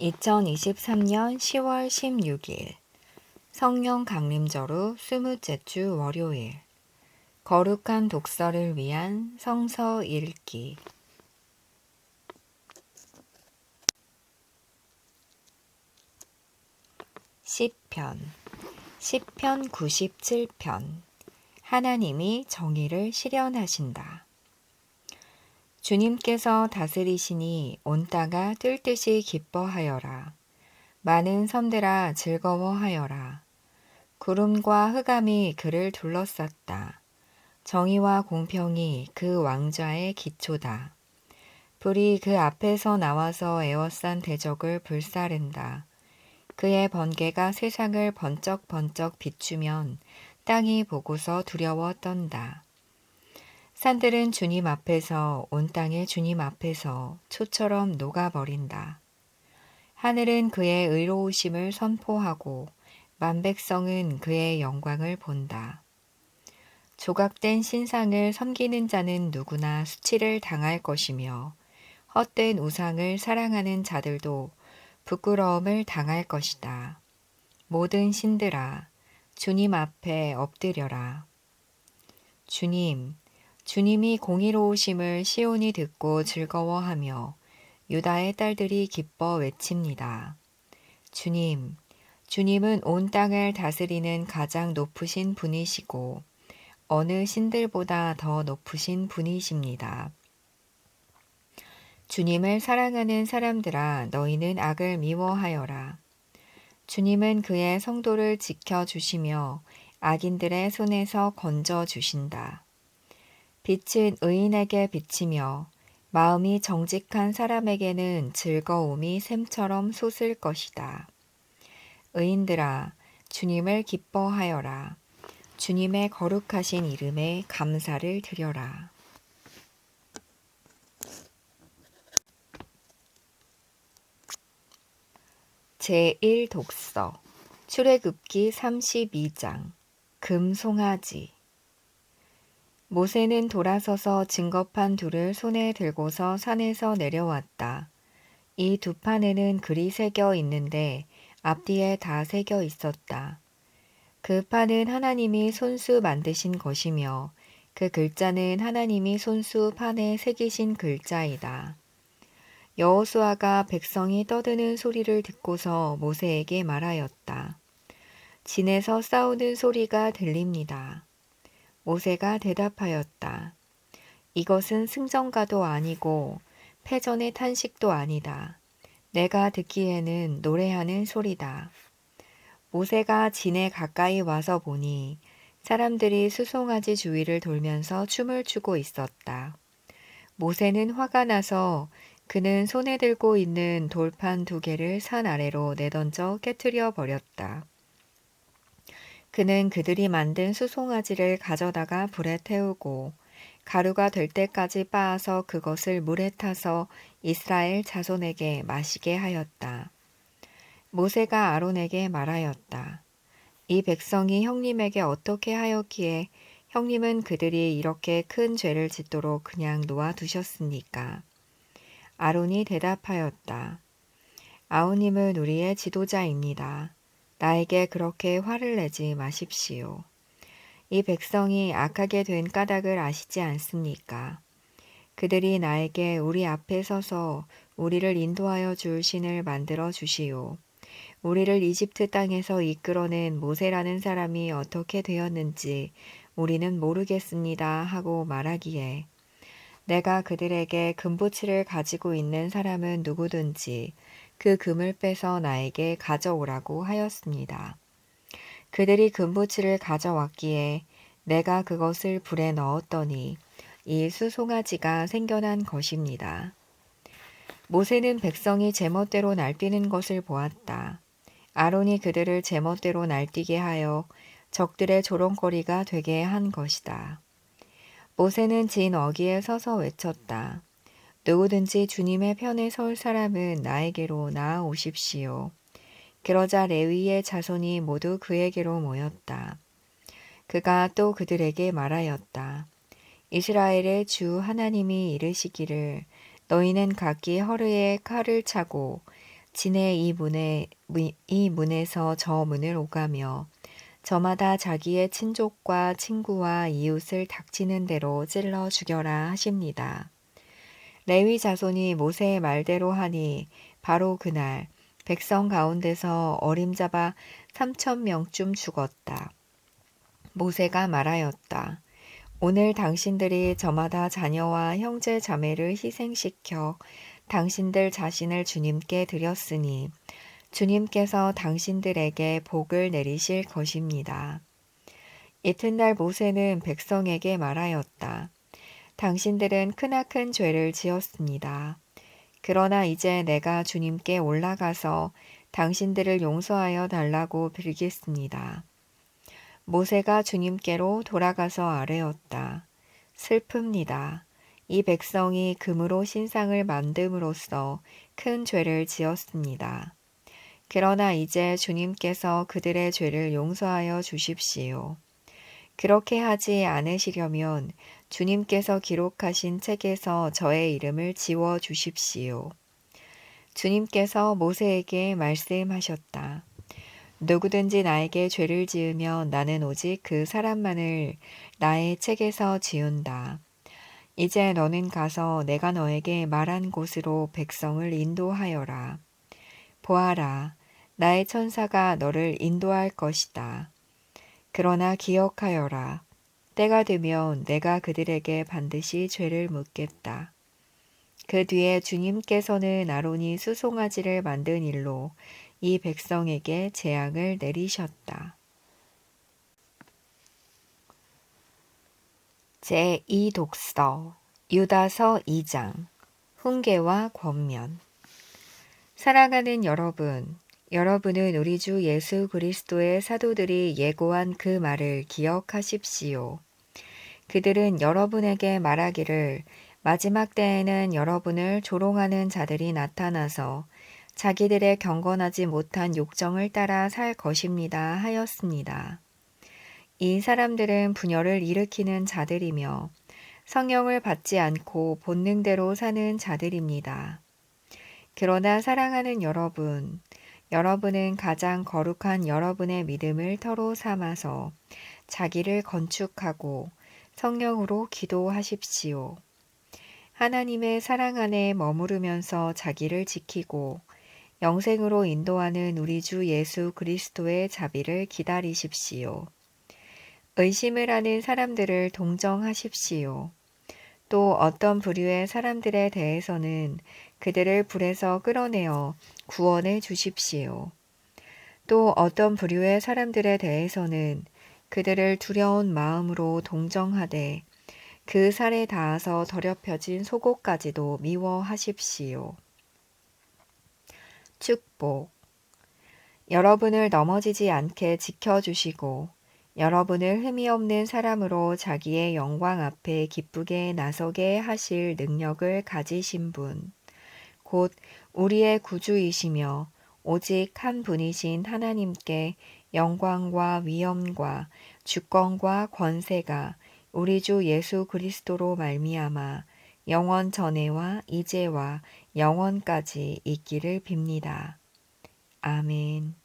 2023년 10월 16일 성령 강림절후 스무째 주 월요일 거룩한 독서를 위한 성서 읽기 시편 시편 97편 하나님이 정의를 실현하신다. 주님께서 다스리시니 온 땅아 뜰 듯이 기뻐하여라. 많은 섬들아 즐거워하여라. 구름과 흑암이 그를 둘러쌌다. 정의와 공평이 그 왕좌의 기초다. 불이 그 앞에서 나와서 에워싼 대적을 불사른다. 그의 번개가 세상을 번쩍번쩍 비추면 땅이 보고서 두려워 떤다. 산들은 주님 앞에서 온 땅의 주님 앞에서 초처럼 녹아버린다. 하늘은 그의 의로우심을 선포하고 만백성은 그의 영광을 본다. 조각된 신상을 섬기는 자는 누구나 수치를 당할 것이며 헛된 우상을 사랑하는 자들도 부끄러움을 당할 것이다. 모든 신들아, 주님 앞에 엎드려라. 주님, 주님이 공의로우심을 시온이 듣고 즐거워하며 유다의 딸들이 기뻐 외칩니다. 주님, 주님은 온 땅을 다스리는 가장 높으신 분이시고 어느 신들보다 더 높으신 분이십니다. 주님을 사랑하는 사람들아 너희는 악을 미워하여라. 주님은 그의 성도를 지켜주시며 악인들의 손에서 건져주신다. 빛은 의인에게 비치며 마음이 정직한 사람에게는 즐거움이 샘처럼 솟을 것이다. 의인들아, 주님을 기뻐하여라. 주님의 거룩하신 이름에 감사를 드려라. 제1 독서 출애굽기 32장 금송아지 모세는 돌아서서 증거판 둘을 손에 들고서 산에서 내려왔다. 이 두 판에는 글이 새겨 있는데 앞뒤에 다 새겨 있었다. 그 판은 하나님이 손수 만드신 것이며 그 글자는 하나님이 손수 판에 새기신 글자이다. 여호수아가 백성이 떠드는 소리를 듣고서 모세에게 말하였다. 진에서 싸우는 소리가 들립니다. 모세가 대답하였다. 이것은 승전가도 아니고 패전의 탄식도 아니다. 내가 듣기에는 노래하는 소리다. 모세가 진에 가까이 와서 보니 사람들이 수송아지 주위를 돌면서 춤을 추고 있었다. 모세는 화가 나서 그는 손에 들고 있는 돌판 두 개를 산 아래로 내던져 깨뜨려 버렸다. 그는 그들이 만든 수송아지를 가져다가 불에 태우고 가루가 될 때까지 빻아서 그것을 물에 타서 이스라엘 자손에게 마시게 하였다. 모세가 아론에게 말하였다. 이 백성이 형님에게 어떻게 하였기에 형님은 그들이 이렇게 큰 죄를 짓도록 그냥 놓아두셨습니까? 아론이 대답하였다. 아우님은 우리의 지도자입니다. 나에게 그렇게 화를 내지 마십시오. 이 백성이 악하게 된 까닭을 아시지 않습니까? 그들이 나에게 우리 앞에 서서 우리를 인도하여 줄 신을 만들어 주시오. 우리를 이집트 땅에서 이끌어낸 모세라는 사람이 어떻게 되었는지 우리는 모르겠습니다 하고 말하기에 내가 그들에게 금부치를 가지고 있는 사람은 누구든지 그 금을 빼서 나에게 가져오라고 하였습니다. 그들이 금부치를 가져왔기에 내가 그것을 불에 넣었더니 이 수송아지가 생겨난 것입니다. 모세는 백성이 제멋대로 날뛰는 것을 보았다. 아론이 그들을 제멋대로 날뛰게 하여 적들의 조롱거리가 되게 한 것이다. 모세는 진 어기에 서서 외쳤다. 누구든지 주님의 편에 설 사람은 나에게로 나아오십시오. 그러자 레위의 자손이 모두 그에게로 모였다. 그가 또 그들에게 말하였다. 이스라엘의 주 하나님이 이르시기를 너희는 각기 허르에 칼을 차고 진의 이 문에 이 문에서 저 문을 오가며 저마다 자기의 친족과 친구와 이웃을 닥치는 대로 찔러 죽여라 하십니다. 레위 자손이 모세의 말대로 하니 바로 그날 백성 가운데서 어림잡아 3천 명쯤 죽었다. 모세가 말하였다. 오늘 당신들이 저마다 자녀와 형제 자매를 희생시켜 당신들 자신을 주님께 드렸으니 주님께서 당신들에게 복을 내리실 것입니다. 이튿날 모세는 백성에게 말하였다. 당신들은 크나큰 죄를 지었습니다. 그러나 이제 내가 주님께 올라가서 당신들을 용서하여 달라고 빌겠습니다. 모세가 주님께로 돌아가서 아뢰었다. 슬픕니다. 이 백성이 금으로 신상을 만듦으로써 큰 죄를 지었습니다. 그러나 이제 주님께서 그들의 죄를 용서하여 주십시오. 그렇게 하지 않으시려면 주님께서 기록하신 책에서 저의 이름을 지워 주십시오. 주님께서 모세에게 말씀하셨다. 누구든지 나에게 죄를 지으면 나는 오직 그 사람만을 나의 책에서 지운다. 이제 너는 가서 내가 너에게 말한 곳으로 백성을 인도하여라. 보아라, 나의 천사가 너를 인도할 것이다. 그러나 기억하여라. 때가 되면 내가 그들에게 반드시 죄를 묻겠다. 그 뒤에 주님께서는 아론이 수송아지를 만든 일로 이 백성에게 재앙을 내리셨다. 제2독서 유다서 2장 훈계와 권면 사랑하는 여러분, 여러분은 우리 주 예수 그리스도의 사도들이 예고한 그 말을 기억하십시오. 그들은 여러분에게 말하기를 마지막 때에는 여러분을 조롱하는 자들이 나타나서 자기들의 경건하지 못한 욕정을 따라 살 것입니다 하였습니다. 이 사람들은 분열을 일으키는 자들이며 성령을 받지 않고 본능대로 사는 자들입니다. 그러나 사랑하는 여러분, 여러분은 가장 거룩한 여러분의 믿음을 터로 삼아서 자기를 건축하고 성령으로 기도하십시오. 하나님의 사랑 안에 머무르면서 자기를 지키고 영생으로 인도하는 우리 주 예수 그리스도의 자비를 기다리십시오. 의심을 하는 사람들을 동정하십시오. 또 어떤 부류의 사람들에 대해서는 그들을 불에서 끌어내어 구원해 주십시오. 또 어떤 부류의 사람들에 대해서는 그들을 두려운 마음으로 동정하되 그 살에 닿아서 더럽혀진 속옷까지도 미워하십시오. 축복. 여러분을 넘어지지 않게 지켜주시고 여러분을 흠이 없는 사람으로 자기의 영광 앞에 기쁘게 나서게 하실 능력을 가지신 분, 곧 우리의 구주이시며 오직 한 분이신 하나님께 영광과 위엄과 주권과 권세가 우리 주 예수 그리스도로 말미암아 영원 전에와 이제와 영원까지 있기를 빕니다. 아멘.